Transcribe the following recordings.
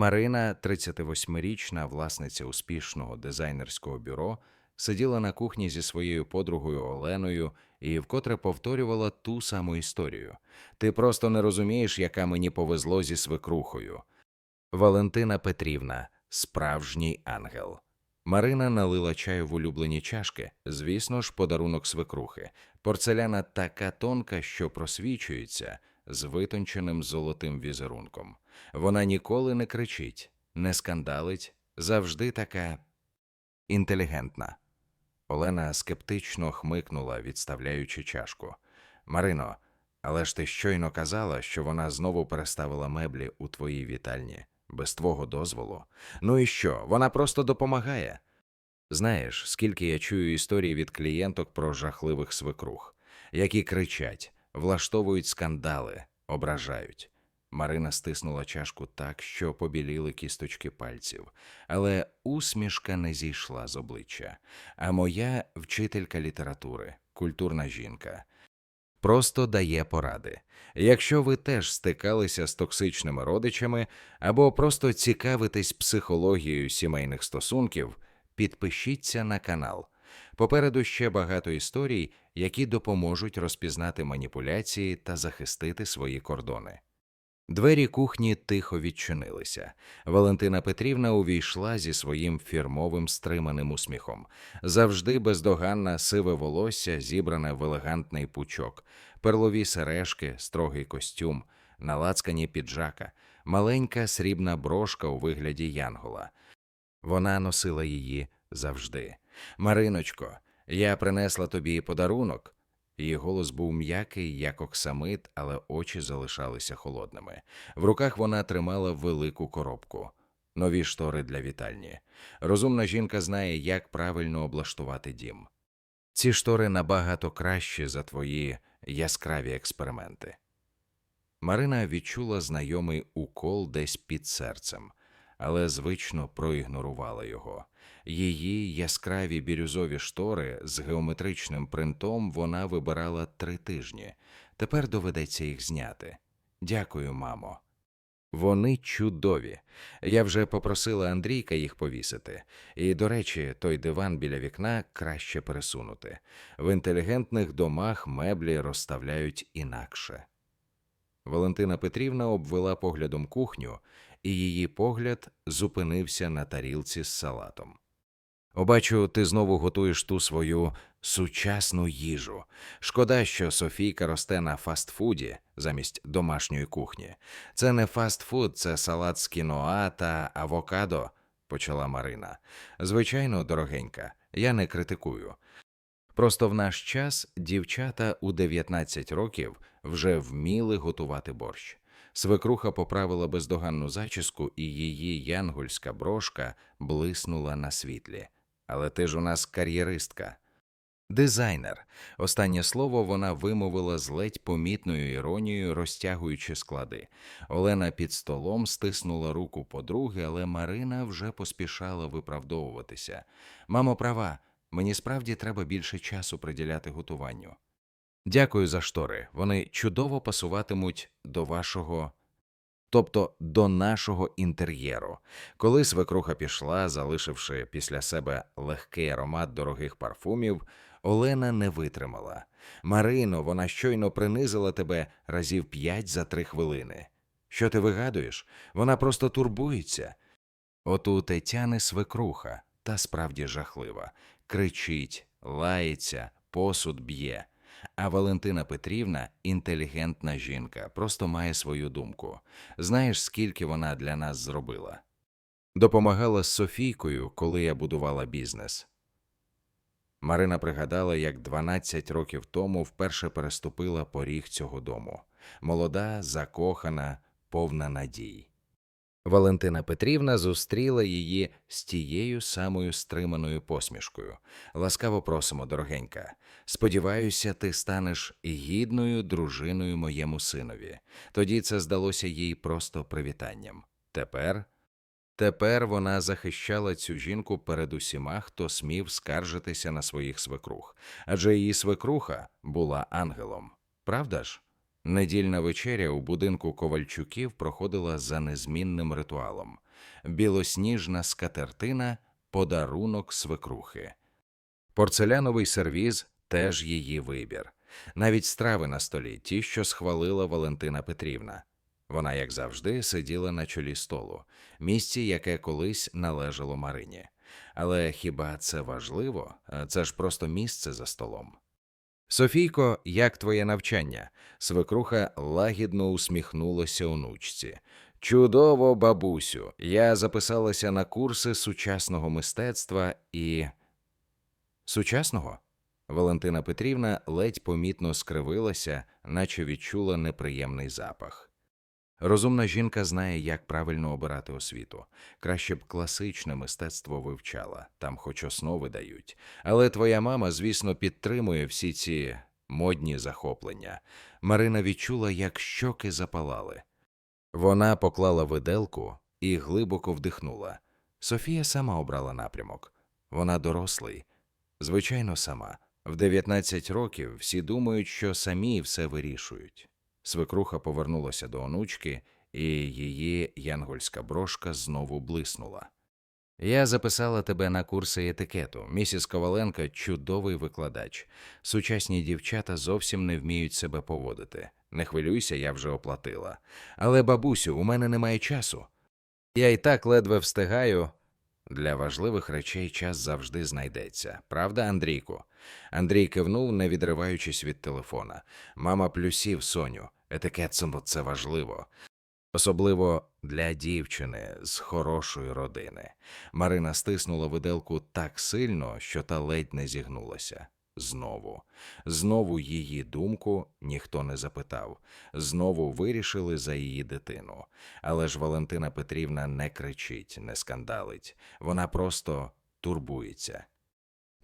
Марина, 38-річна власниця успішного дизайнерського бюро, сиділа на кухні зі своєю подругою Оленою і вкотре повторювала ту саму історію. Ти просто не розумієш, яка мені повезло зі свекрухою. Валентина Петрівна, справжній ангел. Марина налила чаю в улюблені чашки, звісно ж, подарунок свекрухи. Порцеляна така тонка, що просвічується з витонченим золотим візерунком. Вона ніколи не кричить, не скандалить, завжди така інтелігентна. Олена скептично хмикнула, відставляючи чашку. Марино, але ж ти щойно казала, що вона знову переставила меблі у твоїй вітальні без твого дозволу. Ну і що? Вона просто допомагає. Знаєш, скільки я чую історії від клієнток про жахливих свекрух, які кричать, влаштовують скандали, ображають. Марина стиснула чашку так, що побіліли кісточки пальців, але усмішка не зійшла з обличчя. А моя вчителька літератури, культурна жінка, просто дає поради. Якщо ви теж стикалися з токсичними родичами або просто цікавитесь психологією сімейних стосунків, підпишіться на канал. Попереду ще багато історій, які допоможуть розпізнати маніпуляції та захистити свої кордони. Двері кухні тихо відчинилися. Валентина Петрівна увійшла зі своїм фірмовим стриманим усміхом. Завжди бездоганна сиве волосся, зібране в елегантний пучок, перлові сережки, строгий костюм, налацкані піджака, маленька срібна брошка у вигляді янгола. Вона носила її завжди. Мариночко, я принесла тобі подарунок. Її голос був м'який, як оксамит, але очі залишалися холодними. В руках вона тримала велику коробку, нові штори для вітальні. Розумна жінка знає, як правильно облаштувати дім. Ці штори набагато кращі за твої яскраві експерименти. Марина відчула знайомий укол десь під серцем, але звично проігнорувала його. Її яскраві бірюзові штори з геометричним принтом вона вибирала три тижні. Тепер доведеться їх зняти. Дякую, мамо. Вони чудові. Я вже попросила Андрійка їх повісити. І, до речі, той диван біля вікна краще пересунути. В інтелігентних домах меблі розставляють інакше. Валентина Петрівна обвела поглядом кухню, і її погляд зупинився на тарілці з салатом. Обачу, ти знову готуєш ту свою сучасну їжу. Шкода, що Софійка росте на фастфуді замість домашньої кухні. Це не фастфуд, це салат з кіноа та авокадо, почала Марина. Звичайно, дорогенька, я не критикую. Просто в наш час дівчата у 19 років вже вміли готувати борщ. Свекруха поправила бездоганну зачіску, і її янгольська брошка блиснула на світлі. Але ти ж у нас кар'єристка. Дизайнер. Останнє слово вона вимовила з ледь помітною іронією, розтягуючи склади. Олена під столом стиснула руку подруги, але Марина вже поспішала виправдовуватися. Мамо, права, мені справді треба більше часу приділяти готуванню. Дякую за штори. Вони чудово пасуватимуть до вашого тобто до нашого інтер'єру. Коли свекруха пішла, залишивши після себе легкий аромат дорогих парфумів, Олена не витримала. Марино, вона щойно принизила тебе разів п'ять за три хвилини. Що ти вигадуєш? Вона просто турбується. От у Тетяни свекруха, та справді жахлива, кричить, лається, посуд б'є. А Валентина Петрівна інтелігентна жінка, просто має свою думку. Знаєш, скільки вона для нас зробила? Допомагала з Софійкою, коли я будувала бізнес. Марина пригадала, як 12 років тому вперше переступила поріг цього дому. Молода, закохана, повна надій. Валентина Петрівна зустріла її з тією самою стриманою посмішкою. Ласкаво просимо, дорогенька. Сподіваюся, ти станеш гідною дружиною моєму синові. Тоді це здалося їй просто привітанням. Тепер. Тепер вона захищала цю жінку перед усіма, хто смів скаржитися на своїх свекрух, адже її свекруха була ангелом. Правда ж? Недільна вечеря у будинку Ковальчуків проходила за незмінним ритуалом. Білосніжна скатертина подарунок свекрухи. Порцеляновий сервіз теж її вибір. Навіть страви на столі, ті, що схвалила Валентина Петрівна. Вона, як завжди, сиділа на чолі столу, місці, яке колись належало Марині. Але хіба це важливо? Це ж просто місце за столом. Софійко, як твоє навчання? Свекруха лагідно усміхнулася онучці. Чудово, бабусю. Я записалася на курси сучасного мистецтва і. Сучасного? Валентина Петрівна ледь помітно скривилася, наче відчула неприємний запах. Розумна жінка знає, як правильно обирати освіту. Краще б класичне мистецтво вивчала, там хоч основи дають. Але твоя мама, звісно, підтримує всі ці модні захоплення. Марина відчула, як щоки запалали. Вона поклала виделку і глибоко вдихнула. Софія сама обрала напрямок. Вона дорослий. Звичайно, сама. В 19 років всі думають, що самі все вирішують. Свекруха повернулася до онучки, і її янгольська брошка знову блиснула. Я записала тебе на курси етикету. Місіс Коваленко чудовий викладач. Сучасні дівчата зовсім не вміють себе поводити. Не хвилюйся, я вже оплатила. Але, бабусю, у мене немає часу. Я і так ледве встигаю. Для важливих речей час завжди знайдеться. Правда, Андрійку? Андрій кивнув, не відриваючись від телефона. Мама плюсів Соню. Етикет – це важливо. Особливо для дівчини з хорошої родини. Марина стиснула виделку так сильно, що та ледь не зігнулася. Знову, знову її думку ніхто не запитав, знову вирішили за її дитину. Але ж Валентина Петрівна не кричить, не скандалить, вона просто турбується.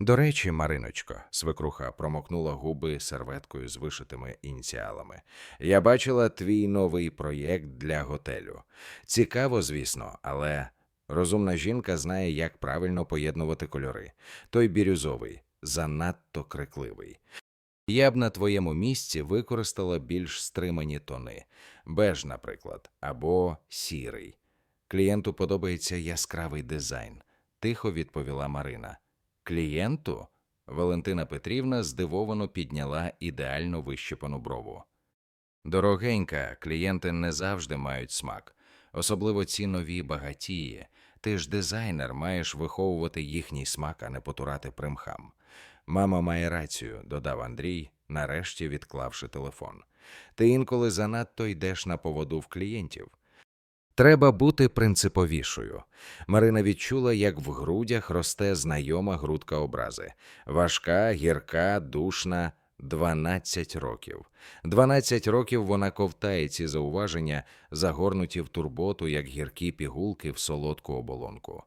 До речі, Мариночко, свекруха промокнула губи серветкою з вишитими ініціалами. Я бачила твій новий проєкт для готелю. Цікаво, звісно, але розумна жінка знає, як правильно поєднувати кольори. Той бірюзовий, занадто крикливий. Я б на твоєму місці використала більш стримані тони, беж, наприклад, або сірий. Клієнту подобається яскравий дизайн, тихо відповіла Марина. Клієнту? Валентина Петрівна здивовано підняла ідеально вищепану брову. Дорогенька, клієнти не завжди мають смак, особливо ці нові багатії. Ти ж дизайнер, маєш виховувати їхній смак, а не потурати примхам. Мама має рацію, додав Андрій, нарешті відклавши телефон. Ти інколи занадто йдеш на поводу в клієнтів. Треба бути принциповішою. Марина відчула, як в грудях росте знайома грудка образи важка, гірка, душна. 12 років. 12 років вона ковтає ці зауваження, загорнуті в турботу, як гіркі пігулки в солодку оболонку.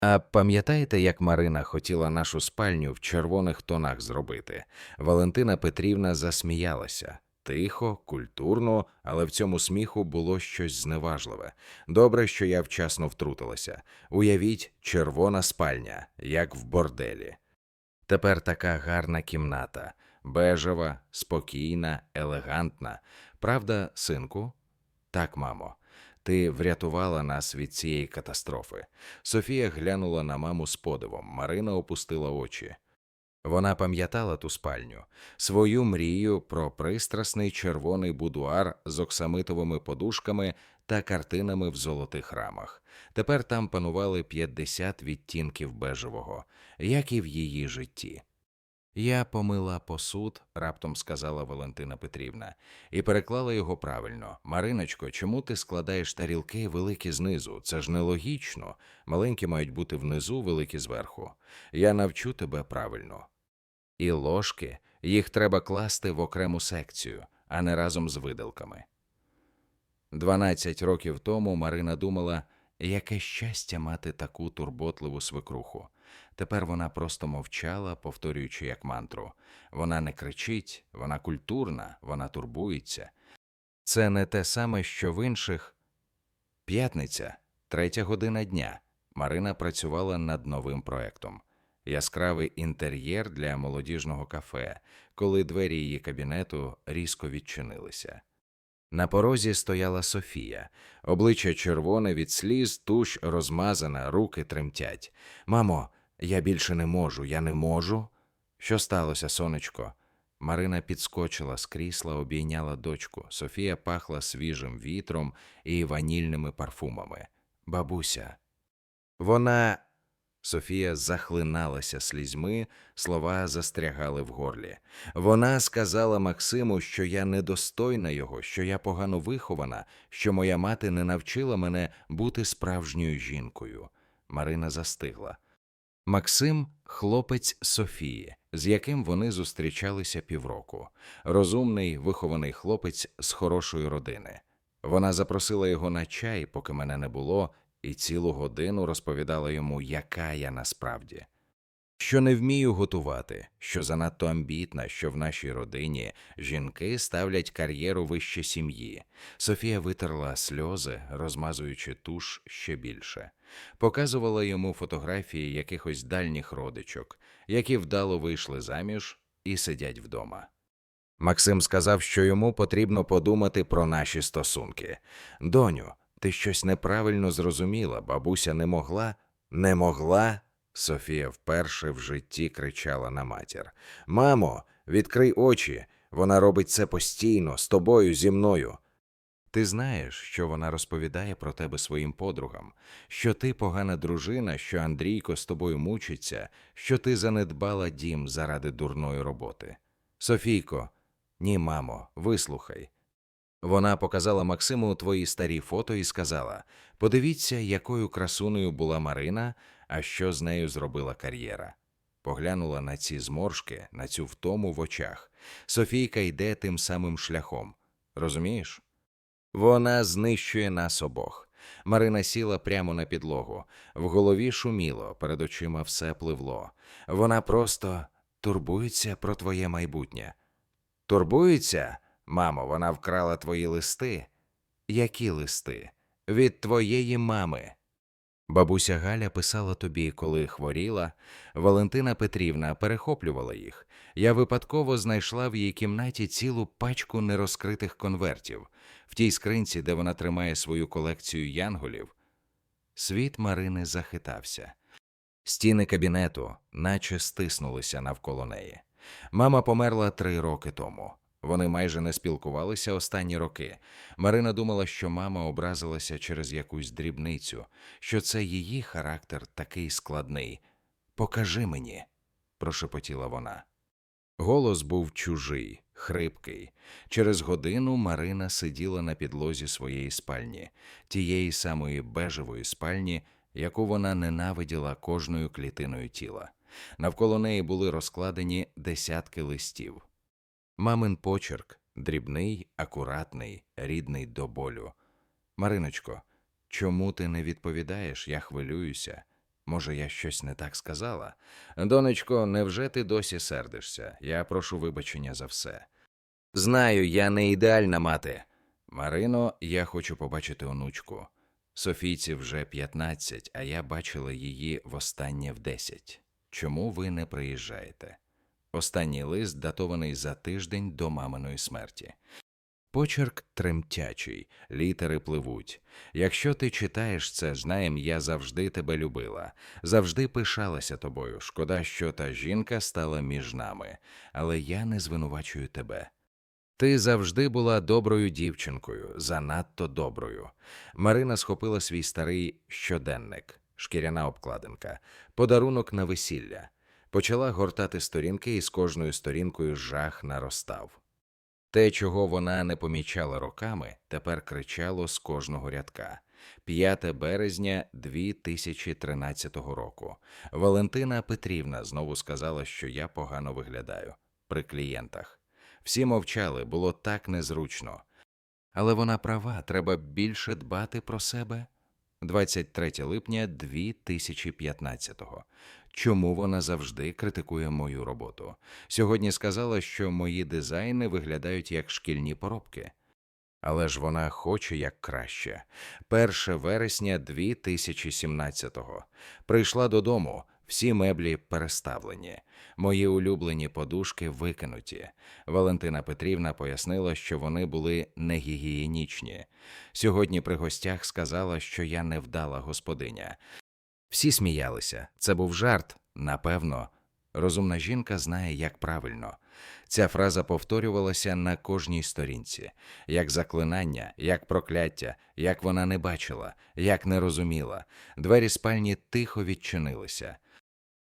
А пам'ятаєте, як Марина хотіла нашу спальню в червоних тонах зробити? Валентина Петрівна засміялася. Тихо, культурно, але в цьому сміху було щось зневажливе. Добре, що я вчасно втрутилася. Уявіть, червона спальня, як в борделі. Тепер така гарна кімната, бежева, спокійна, елегантна. Правда, синку? Так, мамо. Ти врятувала нас від цієї катастрофи. Софія глянула на маму з подивом. Марина опустила очі. Вона пам'ятала ту спальню, свою мрію про пристрасний червоний будуар з оксамитовими подушками та картинами в золотих рамах. Тепер там панували 50 відтінків бежевого, як і в її житті. Я помила посуд, раптом сказала Валентина Петрівна, і переклала його правильно. Мариночко, чому ти складаєш тарілки великі знизу? Це ж нелогічно. Маленькі мають бути внизу, великі зверху. Я навчу тебе правильно. І ложки їх треба класти в окрему секцію, а не разом з виделками. Дванадцять років тому Марина думала, яке щастя мати таку турботливу свекруху. Тепер вона просто мовчала, повторюючи як мантру. Вона не кричить, вона культурна, вона турбується. Це не те саме, що в інших. П'ятниця, третя година дня. Марина працювала над новим проектом. яскравий інтер'єр для молодіжного кафе, коли двері її кабінету різко відчинилися. На порозі стояла Софія, обличчя червоне від сліз, туш розмазана, руки тремтять. Мамо, я більше не можу, я не можу. Що сталося, сонечко? Марина підскочила з крісла, обійняла дочку. Софія пахла свіжим вітром і ванільними парфумами. Бабуся. Вона. Софія захлиналася слізьми, слова застрягали в горлі. Вона сказала Максиму, що я недостойна його, що я погано вихована, що моя мати не навчила мене бути справжньою жінкою. Марина застигла. Максим хлопець Софії, з яким вони зустрічалися півроку. Розумний, вихований хлопець з хорошої родини. Вона запросила його на чай, поки мене не було, і цілу годину розповідала йому, яка я насправді. Що не вмію готувати, що занадто амбітна, що в нашій родині жінки ставлять кар'єру вище сім'ї. Софія витерла сльози, розмазуючи туш ще більше, показувала йому фотографії якихось дальніх родичок, які вдало вийшли заміж і сидять вдома. Максим сказав, що йому потрібно подумати про наші стосунки. Доню, ти щось неправильно зрозуміла, бабуся не могла, не могла. Софія вперше в житті кричала на матір. Мамо, відкрий очі. Вона робить це постійно, з тобою, зі мною. Ти знаєш, що вона розповідає про тебе своїм подругам, що ти погана дружина, що Андрійко з тобою мучиться, що ти занедбала дім заради дурної роботи. Софійко, ні, мамо, вислухай. Вона показала Максиму твої старі фото і сказала: подивіться, якою красунею була Марина, а що з нею зробила кар'єра. Поглянула на ці зморшки, на цю втому в очах. Софійка йде тим самим шляхом. Розумієш? Вона знищує нас обох. Марина сіла прямо на підлогу. В голові шуміло, перед очима все пливло. Вона просто турбується про твоє майбутнє. Турбується? Мамо, вона вкрала твої листи. Які листи? Від твоєї мами. Бабуся Галя писала тобі, коли хворіла. Валентина Петрівна перехоплювала їх. Я випадково знайшла в її кімнаті цілу пачку нерозкритих конвертів в тій скринці, де вона тримає свою колекцію янголів. Світ Марини захитався. Стіни кабінету наче стиснулися навколо неї. Мама померла три роки тому. Вони майже не спілкувалися останні роки. Марина думала, що мама образилася через якусь дрібницю, що це її характер такий складний. Покажи мені, прошепотіла вона. Голос був чужий, хрипкий. Через годину Марина сиділа на підлозі своєї спальні, тієї самої бежевої спальні, яку вона ненавиділа кожною клітиною тіла. Навколо неї були розкладені десятки листів. Мамин почерк дрібний, акуратний, рідний до болю. Мариночко, чому ти не відповідаєш? Я хвилююся. Може, я щось не так сказала? Донечко, невже ти досі сердишся? Я прошу вибачення за все. Знаю, я не ідеальна мати. Марино, я хочу побачити онучку. Софійці вже 15, а я бачила її востаннє в 10. Чому ви не приїжджаєте? Останній лист датований за тиждень до маминої смерті. Почерк тремтячий, літери пливуть. Якщо ти читаєш це, знаєм, я завжди тебе любила, завжди пишалася тобою. Шкода, що та жінка стала між нами, але я не звинувачую тебе. Ти завжди була доброю дівчинкою, занадто доброю. Марина схопила свій старий щоденник, шкіряна обкладинка, подарунок на весілля. Почала гортати сторінки, і з кожною сторінкою жах наростав. Те, чого вона не помічала роками, тепер кричало з кожного рядка. 5 березня 2013 року. Валентина Петрівна знову сказала, що я погано виглядаю при клієнтах. Всі мовчали, було так незручно. Але вона права, треба більше дбати про себе. 23 липня 2015-го. Чому вона завжди критикує мою роботу? Сьогодні сказала, що мої дизайни виглядають як шкільні поробки. Але ж вона хоче як краще. 1 вересня 2017-го. Прийшла додому, Всі меблі переставлені, мої улюблені подушки викинуті. Валентина Петрівна пояснила, що вони були негігієнічні. Сьогодні при гостях сказала, що я невдала господиня. Всі сміялися. Це був жарт, напевно. Розумна жінка знає, як правильно. Ця фраза повторювалася на кожній сторінці, як заклинання, як прокляття, як вона не бачила, як не розуміла. Двері спальні тихо відчинилися.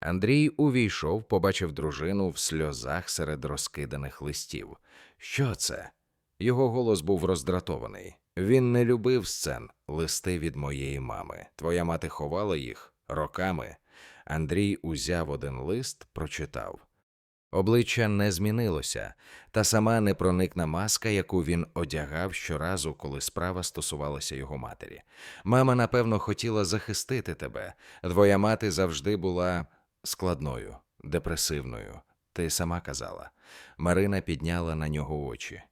Андрій увійшов, побачив дружину в сльозах серед розкиданих листів. Що це? Його голос був роздратований. Він не любив сцен, листи від моєї мами. Твоя мати ховала їх роками. Андрій узяв один лист, прочитав. Обличчя не змінилося, та сама непроникна маска, яку він одягав щоразу, коли справа стосувалася його матері. Мама, напевно, хотіла захистити тебе. Твоя мати завжди була складною, депресивною. Ти сама казала. Марина підняла на нього очі.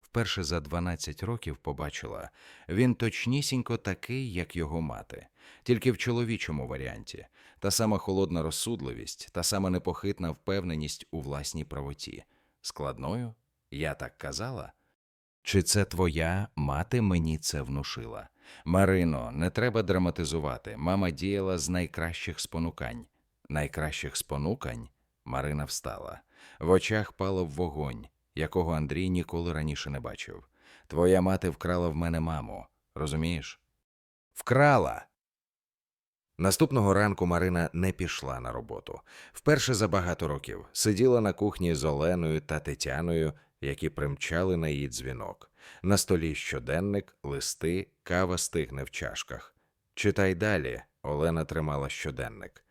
Вперше за 12 років побачила він точнісінько такий, як його мати, тільки в чоловічому варіанті, та сама холодна розсудливість, та сама непохитна впевненість у власній правоті. Складною? Я так казала? Чи це твоя мати мені це внушила? Марино, не треба драматизувати. Мама діяла з найкращих спонукань. Найкращих спонукань? Марина встала. В очах палав вогонь, якого Андрій ніколи раніше не бачив. Твоя мати вкрала в мене маму, розумієш? Вкрала. Наступного ранку Марина не пішла на роботу. Вперше за багато років сиділа на кухні з Оленою та Тетяною, які примчали на її дзвінок. На столі щоденник, листи, кава стигне в чашках. Читай далі. Олена тримала щоденник.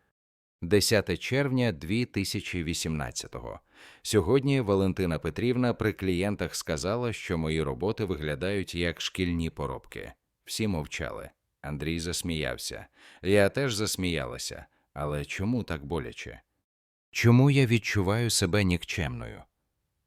10 червня 2018-го. Сьогодні Валентина Петрівна при клієнтах сказала, що мої роботи виглядають як шкільні поробки. Всі мовчали. Андрій засміявся. Я теж засміялася. Але чому так боляче? Чому я відчуваю себе нікчемною?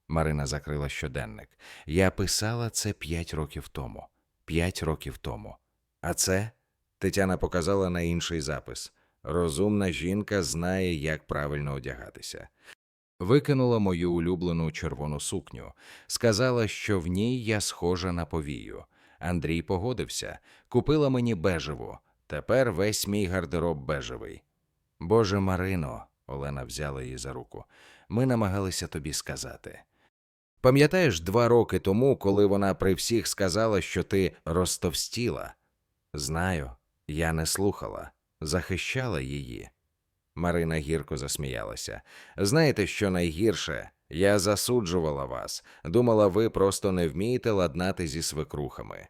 Марина закрила щоденник. Я писала це п'ять років тому. П'ять років тому. А це? Тетяна показала на інший запис. Розумна жінка знає, як правильно одягатися. Викинула мою улюблену червону сукню, сказала, що в ній я схожа на повію. Андрій погодився, купила мені бежеву. Тепер весь мій гардероб бежевий. Боже Марино, Олена взяла її за руку. Ми намагалися тобі сказати. Пам'ятаєш два роки тому, коли вона при всіх сказала, що ти розтовстіла? Знаю, я не слухала, захищала її. Марина гірко засміялася. Знаєте, що найгірше? Я засуджувала вас, думала, ви просто не вмієте ладнати зі свекрухами.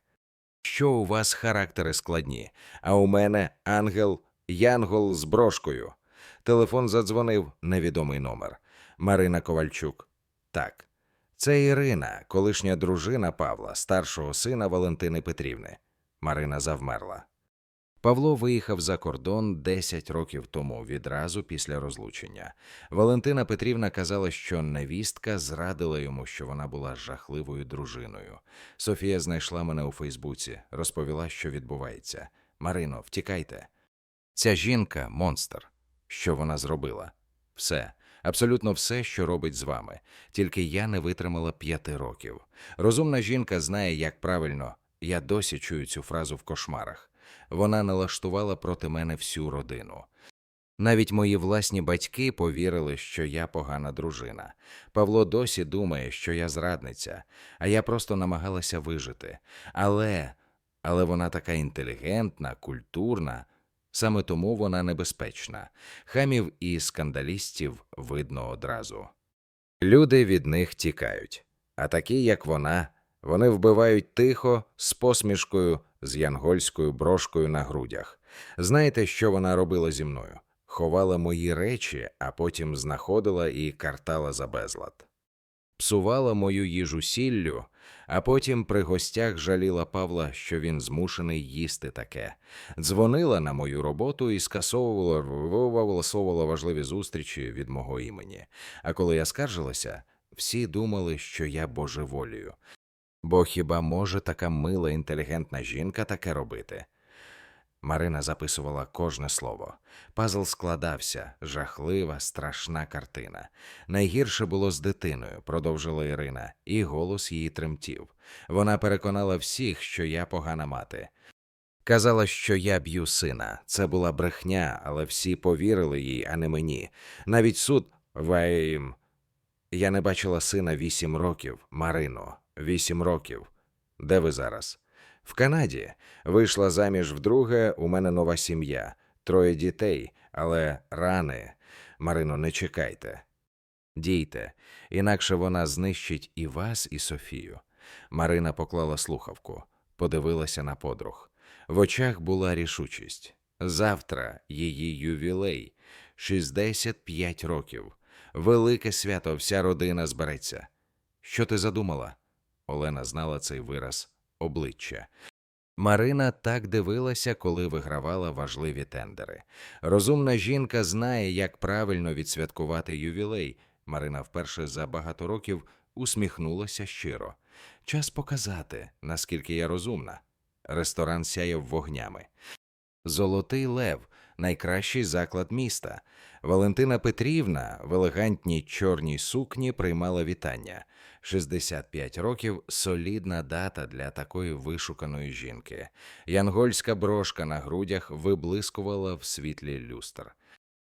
Що у вас характери складні, а у мене ангел Янгол з брошкою. Телефон задзвонив невідомий номер. Марина Ковальчук. Так. Це Ірина, колишня дружина Павла, старшого сина Валентини Петрівни. Марина завмерла. Павло виїхав за кордон 10 років тому, відразу після розлучення. Валентина Петрівна казала, що невістка зрадила йому, що вона була жахливою дружиною. Софія знайшла мене у Фейсбуці, розповіла, що відбувається. Марино, втікайте. Ця жінка монстр. Що вона зробила? Все. Абсолютно все, що робить з вами. Тільки я не витримала п'яти років. Розумна жінка знає, як правильно. Я досі чую цю фразу в кошмарах. Вона налаштувала проти мене всю родину. Навіть мої власні батьки повірили, що я погана дружина. Павло досі думає, що я зрадниця, а я просто намагалася вижити. Але, але вона така інтелігентна, культурна. Саме тому вона небезпечна. Хамів і скандалістів видно одразу. Люди від них тікають, а такі, як вона, вони вбивають тихо, з посмішкою, з янгольською брошкою на грудях. Знаєте, що вона робила зі мною? Ховала мої речі, а потім знаходила і картала за безлад. Псувала мою їжу сіллю, а потім при гостях жаліла Павла, що він змушений їсти таке. Дзвонила на мою роботу і скасовувала виласовувала важливі зустрічі від мого імені. А коли я скаржилася, всі думали, що я божеволію. Бо хіба може така мила інтелігентна жінка таке робити? Марина записувала кожне слово. Пазл складався, жахлива, страшна картина. Найгірше було з дитиною, продовжила Ірина, і голос її тремтів. Вона переконала всіх, що я погана мати. Казала, що я б'ю сина. Це була брехня, але всі повірили їй, а не мені. Навіть суд Вейм. Я не бачила сина вісім років, Марино, вісім років. Де ви зараз? В Канаді. Вийшла заміж вдруге, у мене нова сім'я, троє дітей, але рани. Марино, не чекайте. Дійте, інакше вона знищить і вас, і Софію. Марина поклала слухавку, подивилася на подруг. В очах була рішучість. Завтра її ювілей 65 років. Велике свято, вся родина збереться. Що ти задумала? Олена знала цей вираз обличчя. Марина так дивилася, коли вигравала важливі тендери. Розумна жінка знає, як правильно відсвяткувати ювілей. Марина вперше за багато років усміхнулася щиро. Час показати, наскільки я розумна. Ресторан сяяв вогнями. Золотий лев найкращий заклад міста. Валентина Петрівна в елегантній чорній сукні приймала вітання. 65 років солідна дата для такої вишуканої жінки. Янгольська брошка на грудях виблискувала в світлі люстр.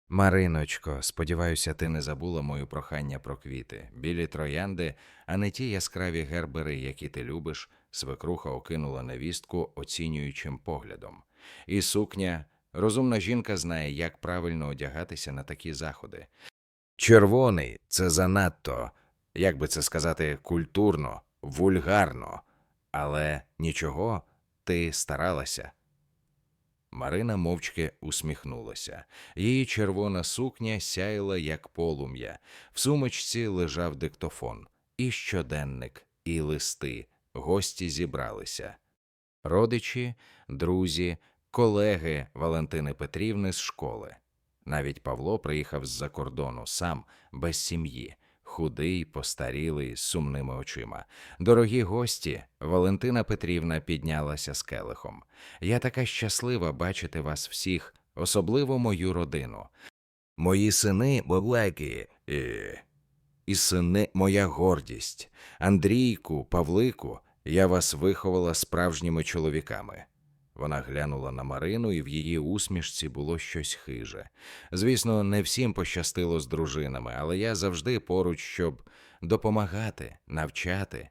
Мариночко, сподіваюся, ти не забула мою прохання про квіти. Білі троянди, а не ті яскраві гербери, які ти любиш, свекруха окинула невістку оцінюючим поглядом. І сукня, розумна жінка знає, як правильно одягатися на такі заходи. Червоний це занадто, як би це сказати, культурно, вульгарно, але нічого, ти старалася. Марина мовчки усміхнулася. Її червона сукня сяяла, як полум'я. В сумочці лежав диктофон, і щоденник, і листи. Гості зібралися. Родичі, друзі, колеги Валентини Петрівни з школи. Навіть Павло приїхав з-за кордону сам, без сім'ї, худий, постарілий, з сумними очима. Дорогі гості, Валентина Петрівна піднялася з келихом. Я така щаслива бачити вас всіх, особливо мою родину. Мої сини боблеки, і... і сини моя гордість. Андрійку, Павлику, я вас виховала справжніми чоловіками. Вона глянула на Марину, і в її усмішці було щось хиже. Звісно, не всім пощастило з дружинами, але я завжди поруч, щоб допомагати, навчати,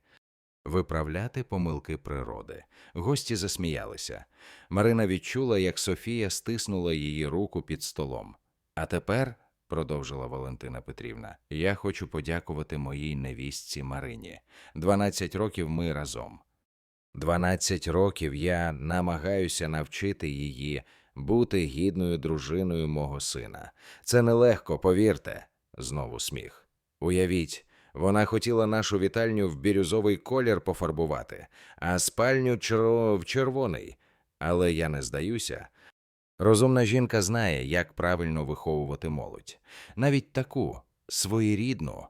виправляти помилки природи. Гості засміялися. Марина відчула, як Софія стиснула її руку під столом. А тепер, продовжила Валентина Петрівна, я хочу подякувати моїй невістці Марині. Дванадцять років ми разом. Дванадцять років я намагаюся навчити її бути гідною дружиною мого сина. Це нелегко, повірте. Знову сміх. Уявіть, вона хотіла нашу вітальню в бірюзовий колір пофарбувати, а спальню чер- в червоний. Але я не здаюся. Розумна жінка знає, як правильно виховувати молодь, навіть таку своєрідну,